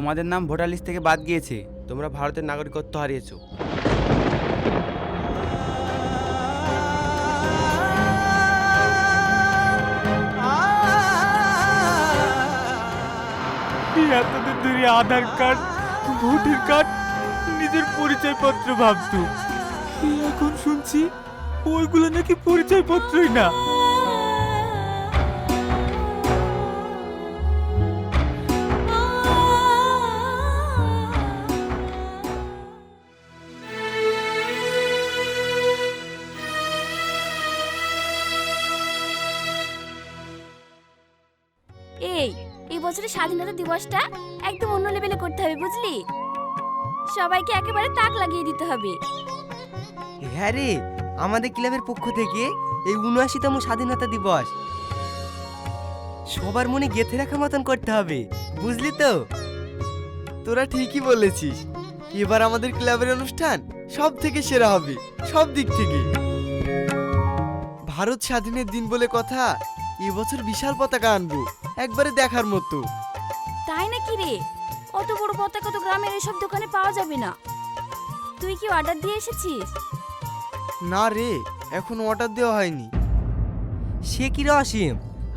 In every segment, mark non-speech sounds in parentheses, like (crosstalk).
তোমাদের নাম voter list থেকে বাদ গিয়েছে। তোমরা ভারতের নাগরিকত্ব হারিয়েছো। এতদিন ধরে আধার কার্ড, ভোটার কার্ড, নিজের পরিচয়পত্র ভাবতো। এখন শুনছি ওইগুলো নাকি পরিচয়পত্রই না। বছরের স্বাধীনতা দিবসটা একদম অন্য লেভেলে করতে হবে, বুঝলি? সবাইকে একেবারে তাক লাগিয়ে দিতে হবে। হ্যাঁ রে, আমাদের ক্লাবের পক্ষ থেকে এই উনআশিতম স্বাধীনতা দিবস। সবার মনে গেঁথে রাখা মতন করতে হবে, বুঝলি তো? তোরা ঠিকই বলেছিস, এবার আমাদের ক্লাবের অনুষ্ঠান সব থেকে সেরা হবে, সব দিক থেকে। ভারত স্বাধীনের দিন বলে কথা এবছর বিশাল পতাকা আনব। একবারে দেখার মতো। তাই নাকি রে? অত বড় পতাকা তো গ্রামের এসব দোকানে পাওয়া যাবে না। তুই কি অর্ডার দিয়ে এসেছিস? না রে এখন অর্ডার দেওয়া হয়নি। সে কি রে অসীম?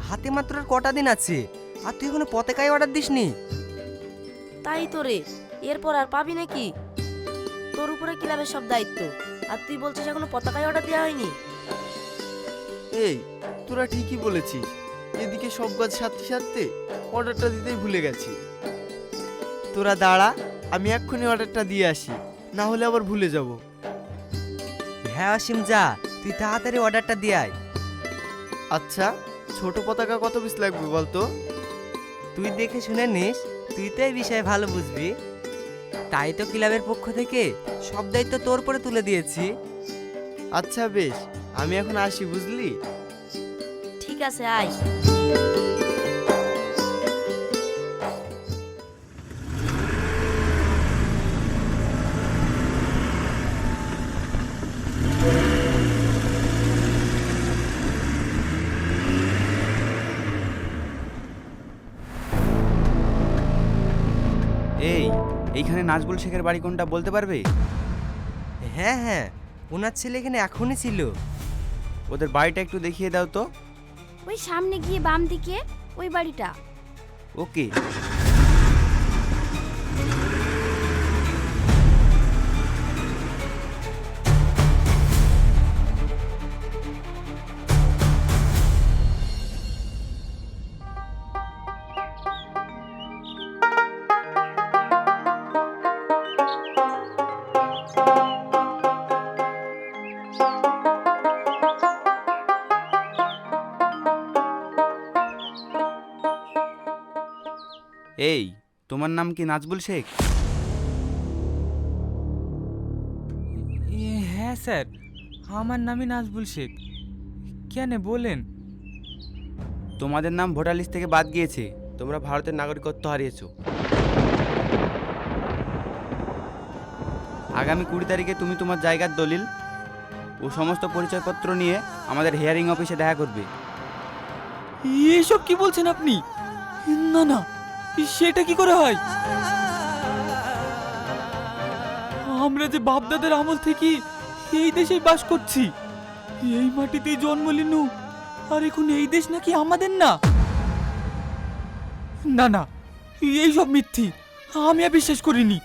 হাতে মাত্র আর কটা দিন আছে আর তুই এখনও পতাকায় অর্ডার দিসনি? তাই তো রে এরপর আর পাবি নাকি? তোর উপরে ক্লাবের সব দায়িত্ব? আর তুই বলছিস এখনও পতাকায় অর্ডার দেওয়া হয়নি? এই তোরা ঠিকই বলেছিস। এদিকে সব কাজ সারতে সারতে অর্ডারটা দিতেই ভুলে গেছি। তোরা দাঁড়া আমি এক্ষুনি অর্ডারটা দিয়ে আসি না হলে আবার ভুলে যাব। হ্যাঁ অসীম যা তুই তাড়াতাড়ি অর্ডারটা দিয়ে আয়। আচ্ছা ছোট পতাকা কত পিস লাগবে বলতো? তুই দেখে শুনে নিস তুই তো এই বিষয়ে ভালো বুঝবি। তাই তো ক্লাবের পক্ষ থেকে সব দায়িত্ব তোর উপরে তুলে দিয়েছি। আচ্ছা বেশ আমি এখন আসি বুঝলি? আছে আয়। এই এইখানে নাজবুল শেখের বাড়ি কোনটা বলতে পারবে? হ্যাঁ হ্যাঁ ওনার ছেলে এখানে এখনই ছিল। ওদের বাড়িটা একটু দেখিয়ে দাও তো। ওই সামনে গিয়ে বাম দিকে ওই বাড়িটা। ওকে। এই তোমার নাম কি নাজবুল শেখ? হ্যাঁ স্যার আমার নামই নাজবুল শেখ। কেন বলেন। তোমাদের নাম ভোটার লিস্ট থেকে বাদ গিয়েছে। তোমরা ভারতের নাগরিকত্ব হারিয়েছো। আগামী কুড়ি তারিখে তুমি তোমার জায়গার দলিল ও সমস্ত পরিচয়পত্র নিয়ে আমাদের হিয়ারিং অফিসে দেখা করবে। এসব কি বলছেন আপনি? না না সেটা কি করে হয়? আমরা যে বাপদাদার আমল থেকে এই দেশেই বাস করছি, এই মাটিতেই জন্ম লিনু, আর এখন এই দেশ নাকি আমাদের না? না না, এই সব মিথ্যি, আমি আর বিশ্বাস করিনি।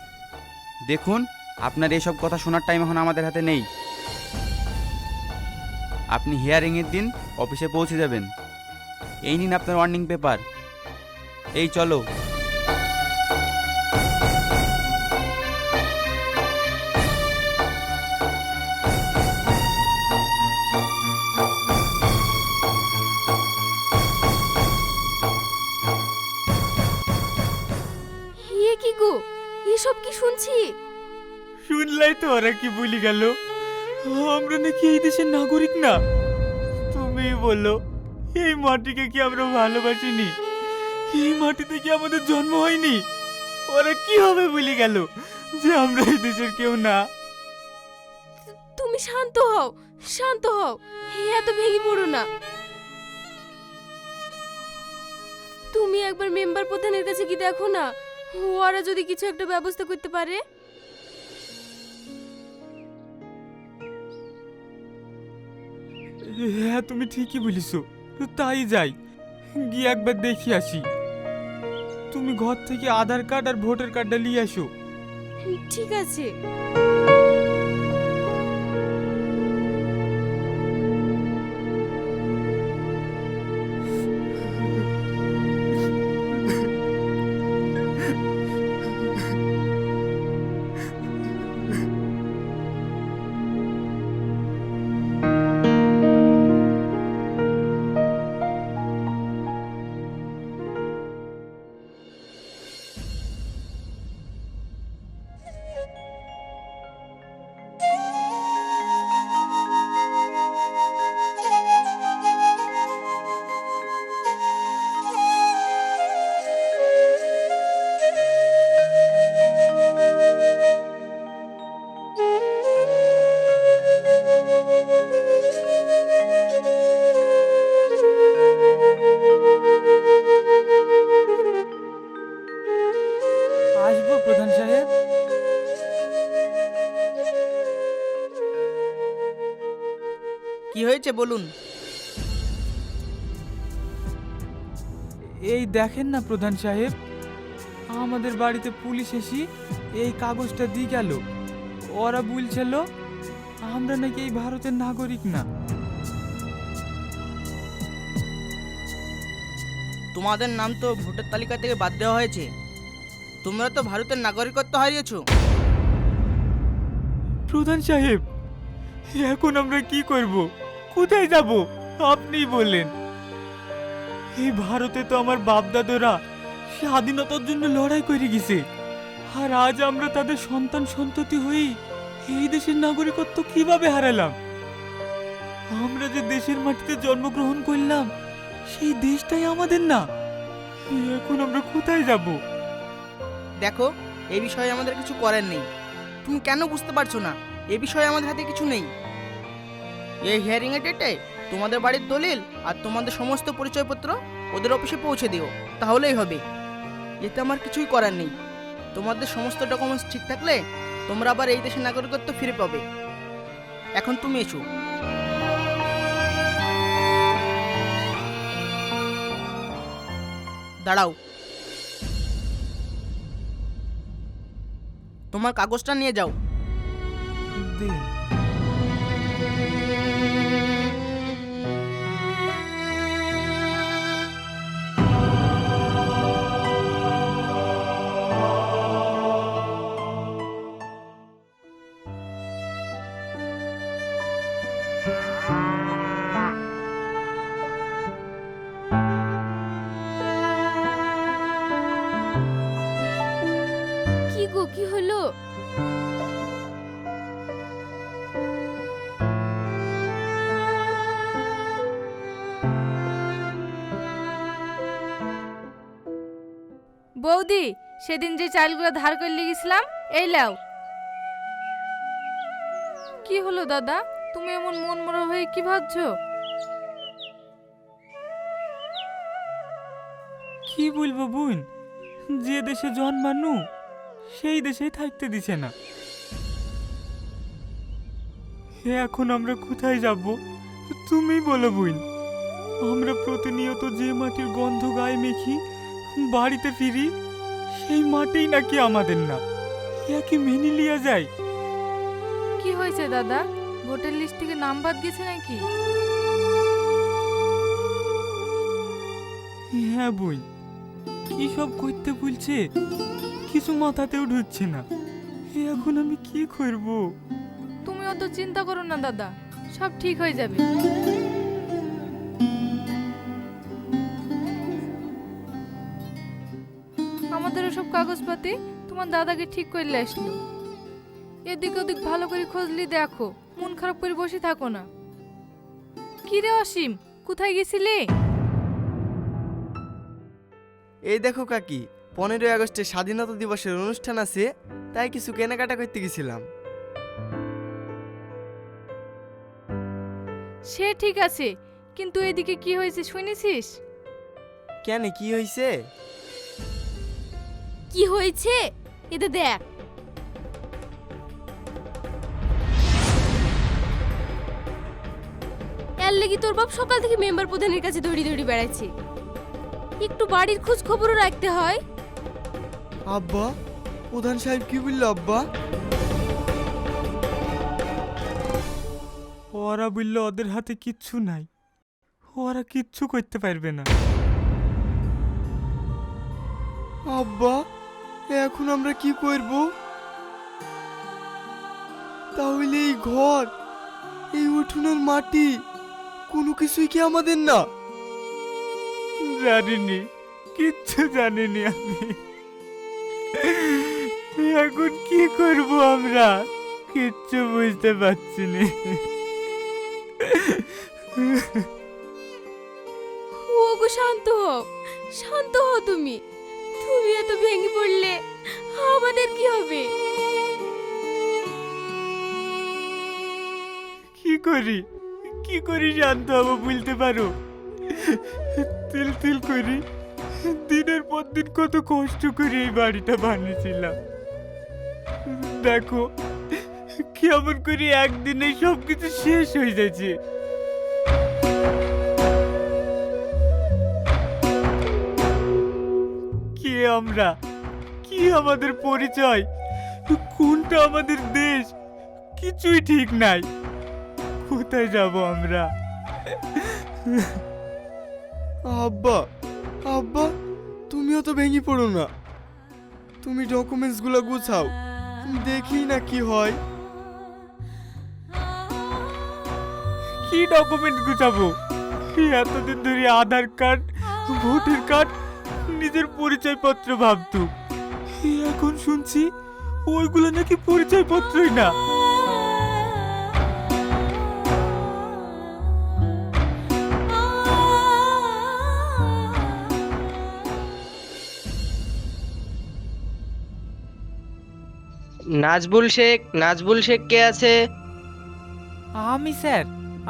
দেখুন, আপনার এসব কথা শোনার টাইম এখন আমাদের হাতে নেই। আপনি হিয়ারিংয়ের দিন অফিসে পৌঁছে যাবেন। এই নিন আপনার ওয়ার্নিং পেপার এই চলো। ইয়ে কি গো? এসব কি শুনছি? শুনলাই তো ওরা কি বলি গেল। আমরা নাকি এই দেশের নাগরিক না। তুমি বলো এই মাটিকে কি আমরা ভালোবাসিনি? এই মাটিতে কি আমাদের জন্ম হয়নি? ওরা কি হবে বলি গেল যে আমরা এই দেশের কেউ না। তুমি শান্ত হও শান্ত হও এত ভেঙে পড়ো না। তুমি একবার মেম্বার প্রধানের কাছে কি দেখো না? ওরা যদি কিছু একটা ব্যবস্থা করতে পারে? হ্যাঁ তুমি ঠিকই বলিস তাই যাই গিয়ে একবার দেখি আসি। তুমি ঘর থেকে আধার কার্ড আর ভোটার কার্ডটা নিয়ে আসো। ঠিক আছে। বলুন। এই দেখেন না প্রধান সাহেব আমাদের বাড়িতে পুলিশ এসে এই কাগজটা দিয়ে গেল। ওরা বলছিল আমরা নাকি এই ভারতের নাগরিক না। তোমাদের নাম তো ভোটার তালিকা থেকে বাদ দেওয়া হয়েছে। তোমরা তো ভারতের নাগরিকত্ব হারিয়েছ। প্রধান সাহেব এখন আমরা কি করব? কোথায় যাব? আপনিই বললেন। এই ভারতে তো আমার বাপ দাদুরা স্বাধীনতার জন্য লড়াই করে গেছে। আর আজ আমরা তাদের সন্তান সন্ততি হই এই দেশের নাগরিকত্ব কীভাবে হারালাম? আমরা যে দেশের মাটিতে জন্মগ্রহণ করলাম, সেই দেশটাই আমাদের না। এখন আমরা কোথায় যাব? দেখো এই বিষয়ে আমাদের কিছু করার নেই। তুমি কেন বুঝতে পারছ না? এ বিষয়ে আমাদের হাতে কিছু নেই। এই হিয়ারিং এ ডেটে তোমাদের বাড়ির দলিল আর তোমাদের সমস্ত পরিচয়পত্র ওদের অফিসে পৌঁছে দিও, তাহলেই হবে। এতে আমার কিছুই করার নেই। তোমাদের সমস্ত ডকুমেন্টস ঠিক থাকলে তোমরা আবার এই দেশের নাগরিকত্ব ফিরে পাবে। এখন তুমি এসো। দাঁড়াও। তোমার কাগজটা নিয়ে যাও। দে বৌদি সেদিন যে চালগুলো ধার করে গেছিলাম, এই লাও কি হলো দাদা? তুমি এমন মন মরা হয়ে কি ভাবছ? কি বলব বোন? যে দেশে জন্মানু, সেই দেশেই থাকতে দিছে না। এখন আমরা কোথায় যাব? তুমি বলো বোন। আমরা প্রতিনিয়ত যে মাটির গন্ধ গায়ে মেখি, বাড়িতে ফিরি সেই মাটিই নাকি আমাদের না। একে মেনে লিয়া যায়? কি হয়েছে দাদা? ভোটার লিস্ট থেকে নাম বাদ গেছে নাকি? হ্যাঁ বই কি সব করতে বলছে? কিছু মাথাতেও ঢুকছে না। এখন আমি কি করব? তুমি অত চিন্তা করো না দাদা সব ঠিক হয়ে যাবে। কাগজপাতি তোমার দাদাকে ঠিক করলে আসলো। এদিক ওদিক ভালো করে খোঁজলি দেখো মন খারাপ করে বসে থাকো না। কি রে অসীম কোথায় গেছিলে? এই দেখো কাকি পনেরোই আগস্টে স্বাধীনতা দিবসের অনুষ্ঠান আছে তাই কিছু কেনাকাটা করতে গেছিলাম। সে ঠিক আছে কিন্তু এদিকে কি হয়েছে শুনেছিস? কেন কি হয়েছে? কি হয়েছে? এতে দেখ। এর তোর বাপ সকাল থেকে মেম্বার প্রধানের কাছে দৌড়ি দৌড়ি বেড়াচ্ছে। একটু বাড়ির খোঁজ খবরও রাখতে হয়। আব্বা, প্রধান সাহেব কি বলল আব্বা? ওরা বলল ওদের হাতে কিচ্ছু নাই। ওরা কিচ্ছু করতে পারবে না। আব্বা এখন আমরা কি করব? তাহলে এই ঘর এই উঠোনের মাটি কোনো কিছুই কি আমাদের না? জানিনি কিচ্ছু জানিনি আমি। এখন কি করব আমরা? কিচ্ছু বুঝতে পারছি না। ওগো শান্ত হও শান্ত হও তুমি। তুমি এত ভেঙে পড়লে, আমাদের কি হবে? কি করি? কি করি শান্ত হব বলতে পারো? তিল তিল করি। দিনের পর দিন কত কষ্ট করে এই বাড়িটা বানিয়েছিলাম। দেখো, কেমন করে একদিনে সব কিছু শেষ হয়ে যাচ্ছে। কে আমরা? কি আমাদের পরিচয়? কোনটা আমাদের দেশ? কিছুই ঠিক নাই। কোথায় যাব আমরা? আব্বা আব্বা তুমিও তো ভেঙে পড়ো না। তুমি ডকুমেন্টসগুলো গুছাও দেখি না কি হয়। কি ডকুমেন্ট গুছাবো? এতদিন ধরে আধার কার্ড ভোটার কার্ড নিজের পরিচয়পত্র ভাবতু। এই এখন শুনছি ওইগুলো নাকি পরিচয়পত্রই না। নাজবুল শেখ নাজবুল শেখ কে আছে? আমি স্যার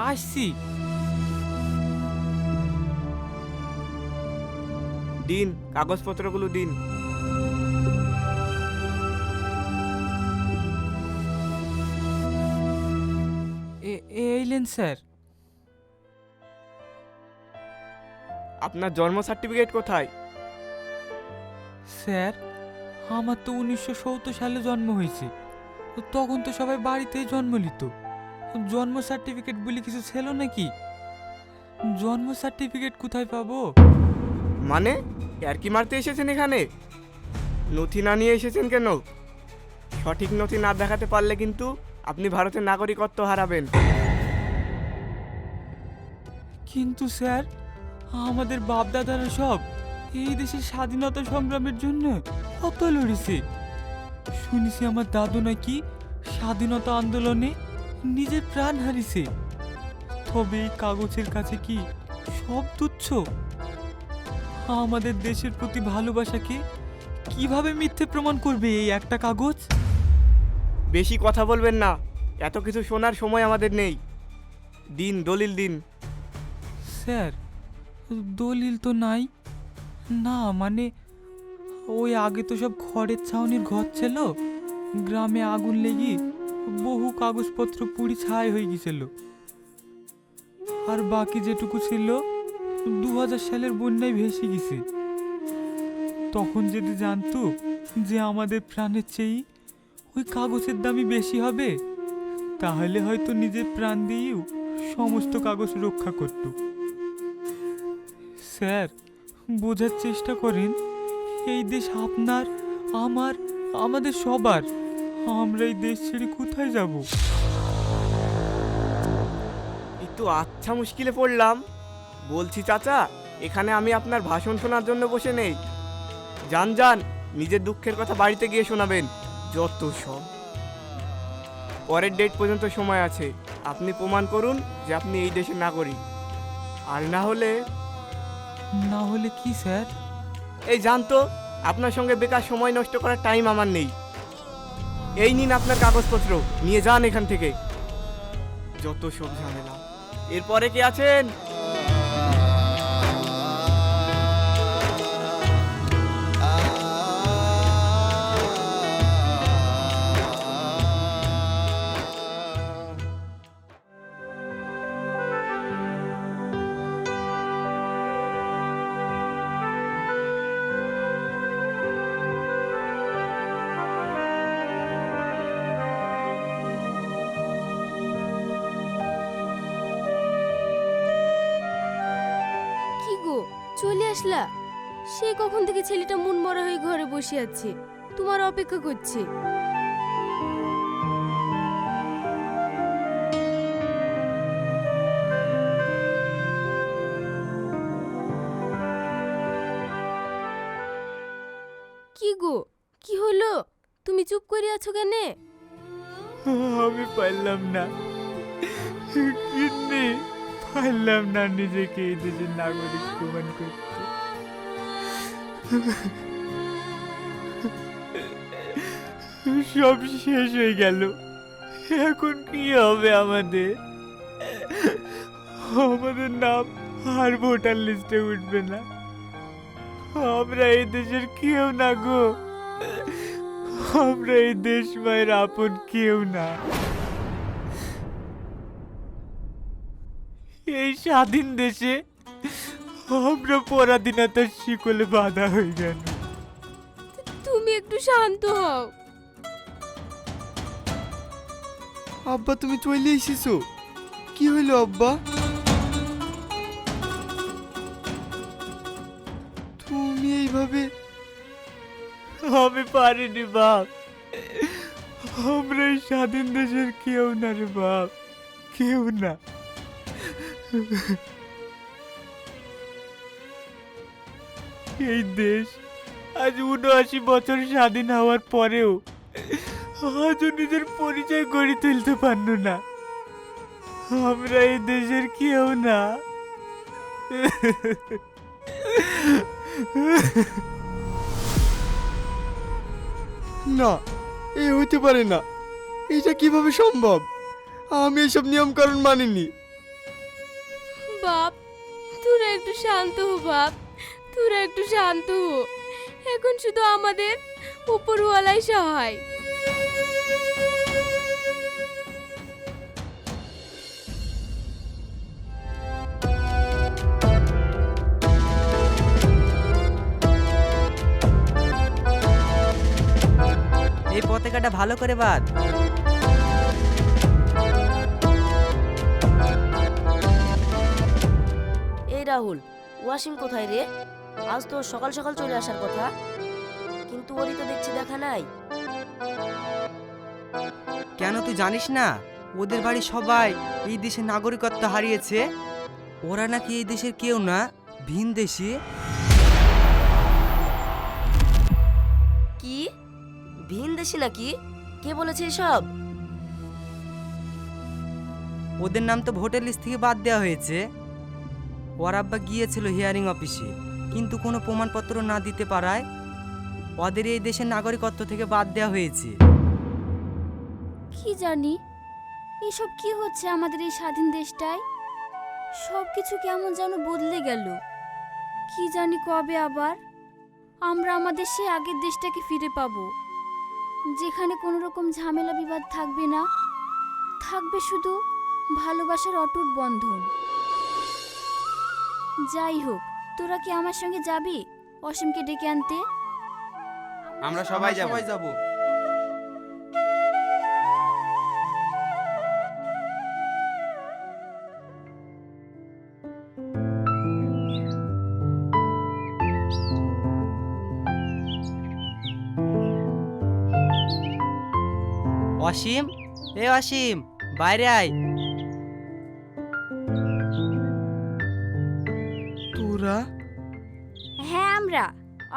আসছি। দিন কাগজপত্রগুলো দিন। এইলেন স্যার। আপনার জন্ম সার্টিফিকেট কোথায়? স্যার আমার তো উনিশশো সত্তর সালে জন্ম হয়েছে। তখন তো সবাই বাড়িতেই জন্ম নিত। জন্ম সার্টিফিকেট বলে কিছু ছিল নাকি? জন্ম সার্টিফিকেট কোথায় পাবো? মানে আর কি মারতে এসেছেন এখানে? নথি না নিয়ে এসেছেন কেন? সঠিক নথি না দেখাতে পারলে কিন্তু আপনি ভারতের নাগরিকত্ব হারাবেন। কিন্তু স্যার, আমাদের বাপদাদারা সব এই দেশের স্বাধীনতা সংগ্রামের জন্য কত লড়েছে শুনেছি আমার দাদু নাকি স্বাধীনতা আন্দোলনে নিজের প্রাণ হারিয়েছে। তবে এই কাগজের কাছে কি সব তুচ্ছ? আমাদের দেশের প্রতি ভালোবাসাকে কীভাবে মিথ্যে প্রমাণ করবে এই একটা কাগজ? বেশি কথা বলবেন না। এত কিছু শোনার সময় আমাদের নেই। দিন দলিল দিন। স্যার দলিল তো নাই। না মানে ওই আগে তো সব খড়ের ছাউনির ঘর ছিল। গ্রামে আগুন লেগে বহু কাগজপত্র পুড়ি ছাই হয়ে গেছিল আর বাকি যেটুকু ছিল দু হাজার সালের বন্যায় ভেসে গেছে, তখন যদি জানতো যে আমাদের প্রাণের চেয়ে ওই কাগজের দামই বেশি হবে, তাহলে হয়তো নিজের প্রাণ দিয়েও সমস্ত কাগজ রক্ষা করত। স্যার, বোঝার চেষ্টা করেন, এই দেশ আপনার, আমার, আমাদের সবার। আমরা এই দেশ ছেড়ে কোথায় যাব? একটু আচ্ছা মুশকিলে পড়লাম। বলছি চাচা এখানে আমি আপনার ভাষণ শোনার জন্য বসে নেই। যান যান নিজের দুঃখের কথা বাড়িতে গিয়ে শোনাবেন। যত সব। পরের ডেট পর্যন্ত সময় আছে। আপনি প্রমাণ করুন যে আপনি এই দেশের নাগরিক। আর না হলে না হলে কি স্যার? এই জানতো আপনার সঙ্গে বেকার সময় নষ্ট করার টাইম আমার নেই। এই নিন আপনার কাগজপত্র। নিয়ে যান এখান থেকে। যত সব ঝামেলা। এরপরে কে আছেন? চলে আসলা? সে কখন থেকে ছেলেটা মন মরা হয়ে ঘরে বসে আছে? তোমার অপেক্ষা করছে। কি গো? কি হলো? তুমি চুপ করে আছো কেনে? আমি পারলাম না। পারলাম না নিজেকে এই দেশের নাগরিক প্রমাণ করতে। সব শেষ হয়ে গেল। এখন কি হবে আমাদের? আমাদের নাম আর ভোটার লিস্টে উঠবে না। আমরা এই দেশের কেউ না গো। আমরা এই দেশ মায়ের আপন কেউ না। এই স্বাধীন দেশে আমরা পরাধীনতার শিকলে বাধা হয়ে গেল তুমি একটু শান্ত হও। আব্বা তুমি চলে এসেছ। কি হইল আব্বা? তুমি এইভাবে আমি পারিনি বাপ। আমরা এই স্বাধীন দেশের কেউ না রে বাপ। কেউ না। (laughs) এই দেশ আজ উনআশি বছর স্বাধীন হওয়ার পরেও আজও নিজের পরিচয় গড়ে তুলতে পারল না। আমরা এই দেশের কেউ না। না, এ হইতে পারে না। এটা কীভাবে সম্ভব? আমি এসব নিয়ম কারণ মানিনি। বাপ, তোরা একটু শান্ত হো বাপ, তোরা একটু শান্ত হো। এখন শুধু আমাদের উপরওয়ালাই সহায়। এই পতাকাটা ভালো করে বাদ রাহুল ওয়াসিম কোথায় রে? আজ তো সকাল সকাল চলে আসার কথা। কিন্তু ওরই তো দেখছি দেখা নাই। কেন তুই জানিস না? ওদের বাড়ি সবাই এই দেশের নাগরিকত্ব হারিয়েছে। ওরা নাকি এই দেশের কেউ না ভিন দেশি। কি? ভিন দেশি নাকি? কে বলেছে এসব? ওদের নাম তো ভোটের লিস্ট থেকে বাদ দেওয়া হয়েছে। ওর আব্বা গিয়েছিল হিয়ারিং অফিসে কিন্তু কোনো প্রমাণপত্র না দিতে পারায় ওদের এই দেশের নাগরিকত্ব থেকে বাদ দেওয়া হয়েছে। কি জানি, এসব কি হচ্ছে আমাদের এই স্বাধীন দেশটায়? সব কিছু কেমন যেন বদলে গেল। কি জানি কবে আবার আমরা আমাদের সেই আগের দেশটাকে ফিরে পাবো। যেখানে কোনো রকম ঝামেলা বিবাদ থাকবে না, থাকবে শুধু ভালোবাসার অটুট বন্ধন। যাই হোক তোরা কি আমার সঙ্গে যাবি? অসীমকে ডেকে আনতে? আমরা সবাই যাব। যাব। অসীম? এ অসীম বাইরে আয়।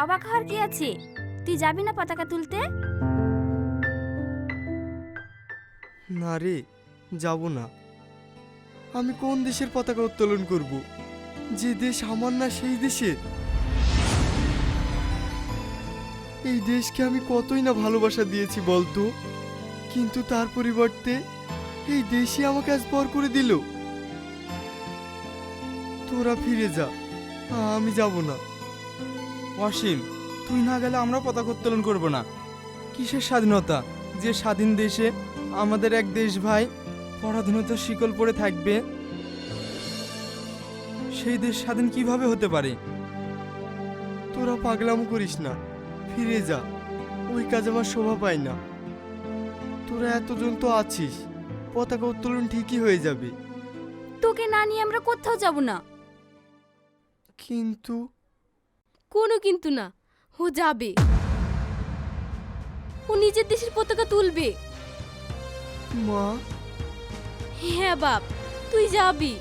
অবাক হওয়ার কি আছে? তুই যাবি না পতাকা তুলতে? না রে, যাব না। আমি কোন দেশের পতাকা উত্তোলন করব? যে দেশ আমার না সেই দেশের এই দেশকে আমি কতই না ভালোবাসা দিয়েছি বলতো? কিন্তু তার পরিবর্তে এই দেশই আমাকে আজ পর করে দিল। তোরা ফিরে যা, আমি যাব না। অসীম তুই না গেলে আমরা পতাকা উত্তোলন করব না। কিসের স্বাধীনতা? যে স্বাধীন দেশে আমাদের এক দেশ ভাই পরাধীনতার শিকল পড়ে থাকবে সেই দেশ স্বাধীন কীভাবে হতে পারে? তোরা পাগলামো করিস না ফিরে যা ওই কাজ আমার শোভা পায় না। তোরা এতজন তো আছিস পতাকা উত্তোলন ঠিকই হয়ে যাবে। তোকে না নিয়ে আমরা কোথাও যাব না। কিন্তু কোনো কিন্তু না। ও যাবে। ও নিজের দেশের পতাকা তুলবে। মা। হ্যাঁ বাপ তুই যাবি।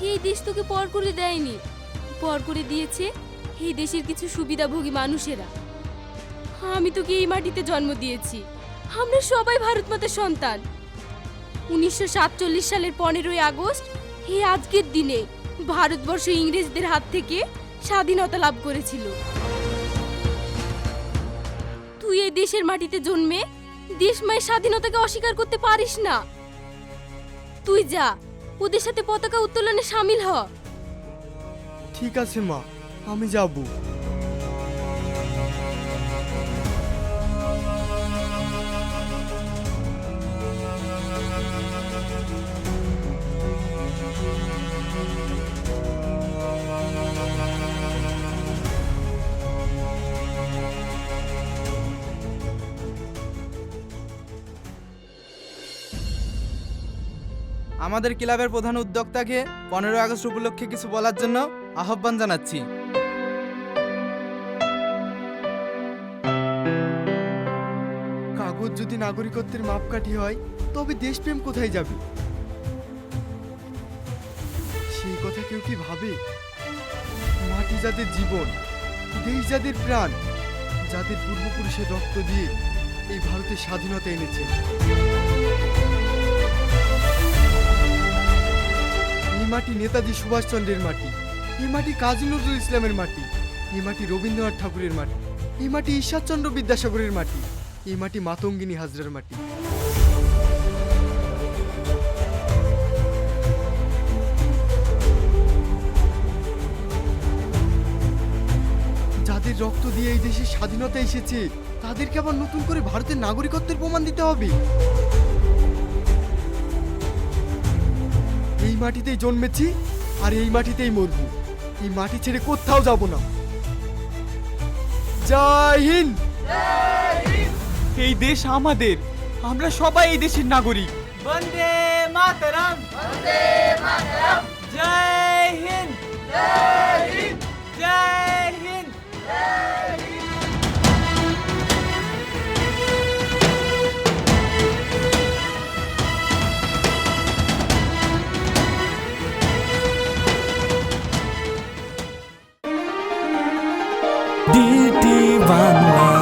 এই দেশ তোকে পর করে দেয়নি। পর করে দিয়েছে এই দেশের কিছু সুবিধাভোগী মানুষেরা। আমি তোকে এই মাটিতে জন্ম দিয়েছি। আমরা সবাই ভারত মাতার সন্তান। উনিশশো সাতচল্লিশ সালের পনেরোই আগস্ট এই আজকের দিনে ভারতবর্ষ ইংরেজদের হাত থেকে স্বাধীনতা লাভ করেছিল। তুই এই দেশের মাটিতে জন্মে দেশ মায়ের স্বাধীনতাকে অস্বীকার করতে পারিস না। তুই যা, ওদের সাথে পতাকা উত্তোলনে সামিল হ। ঠিক আছে মা, আমি যাব। আমাদের ক্লাবের প্রধান উদ্যোক্তাকে পনেরো আগস্ট উপলক্ষে কিছু বলার জন্য আহ্বান জানাচ্ছি। কাগজ যদি নাগরিকত্বের মাপকাঠি হয়, তবে দেশপ্রেম কোথায় যাবে? সেই কথা কেউ কি ভাবে? মাটি যাদের জীবন, দেশ যাদের প্রাণ, যাদের পূর্বপুরুষের রক্ত দিয়ে এই ভারতের স্বাধীনতা এনেছে। মাটি নেতাজি সুভাষচন্দ্রের মাটি, এই মাটি কাজী নজরুল ইসলামের মাটি, এই মাটি রবীন্দ্রনাথ ঠাকুরের মাটি, এই মাটি ঈশ্বরচন্দ্র বিদ্যাসাগরের মাটি, এই মাটি মাতঙ্গিনী হাজরার মাটি। যাদের রক্ত দিয়ে এই দেশের স্বাধীনতা এসেছে, তাদেরকে আবার নতুন করে ভারতের নাগরিকত্বের প্রমাণ দিতে হবে। মাটিতেই জন্মেছি আর এই মাটিতেই মরবো। এই মাটি ছেড়ে কোথাও যাব না। জয় হিন্দ! এই দেশ আমাদের। আমরা সবাই এই দেশের নাগরিক। বন্দে মাতরম! বন্দে মাতরম! জয় হিন্দ! জয় Vẫn